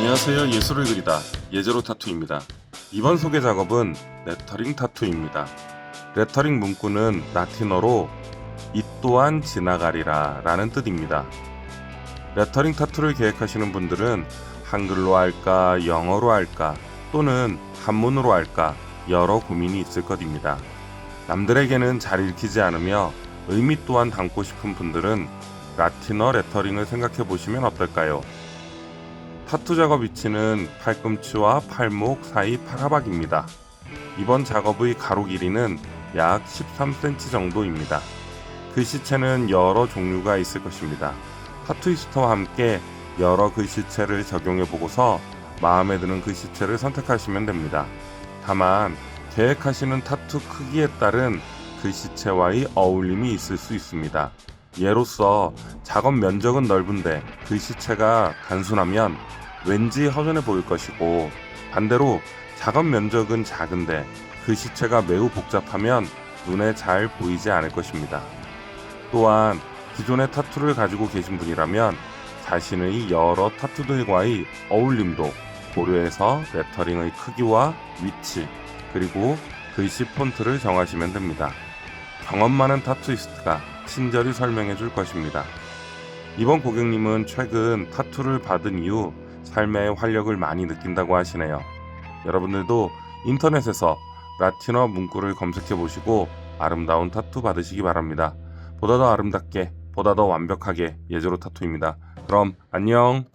안녕하세요. 예술을 그리다 예제로 타투입니다. 이번 소개 작업은 레터링 타투입니다. 레터링 문구는 라틴어로 이 또한 지나가리라 라는 뜻입니다. 레터링 타투를 계획하시는 분들은 한글로 할까 영어로 할까 또는 한문으로 할까 여러 고민이 있을 것입니다. 남들에게는 잘 읽히지 않으며 의미 또한 담고 싶은 분들은 라틴어 레터링을 생각해 보시면 어떨까요? 타투 작업 위치는 팔꿈치와 팔목 사이 팔하박입니다. 이번 작업의 가로 길이는 약 13cm 정도입니다. 글씨체는 여러 종류가 있을 것입니다. 타투이스트와 함께 여러 글씨체를 적용해 보고서 마음에 드는 글씨체를 선택하시면 됩니다. 다만 계획하시는 타투 크기에 따른 글씨체와의 어울림이 있을 수 있습니다. 예로서 작업 면적은 넓은데 글씨체가 단순하면 왠지 허전해 보일 것이고 반대로 작업 면적은 작은데 글씨체가 매우 복잡하면 눈에 잘 보이지 않을 것입니다. 또한 기존의 타투를 가지고 계신 분이라면 자신의 여러 타투들과의 어울림도 고려해서 레터링의 크기와 위치 그리고 글씨 폰트를 정하시면 됩니다. 경험 많은 타투이스트가 친절히 설명해 줄 것입니다. 이번 고객님은 최근 타투를 받은 이후 삶의 활력을 많이 느낀다고 하시네요. 여러분들도 인터넷에서 라틴어 문구를 검색해 보시고 아름다운 타투 받으시기 바랍니다. 보다 더 아름답게, 보다 더 완벽하게 예제로 타투입니다. 그럼 안녕!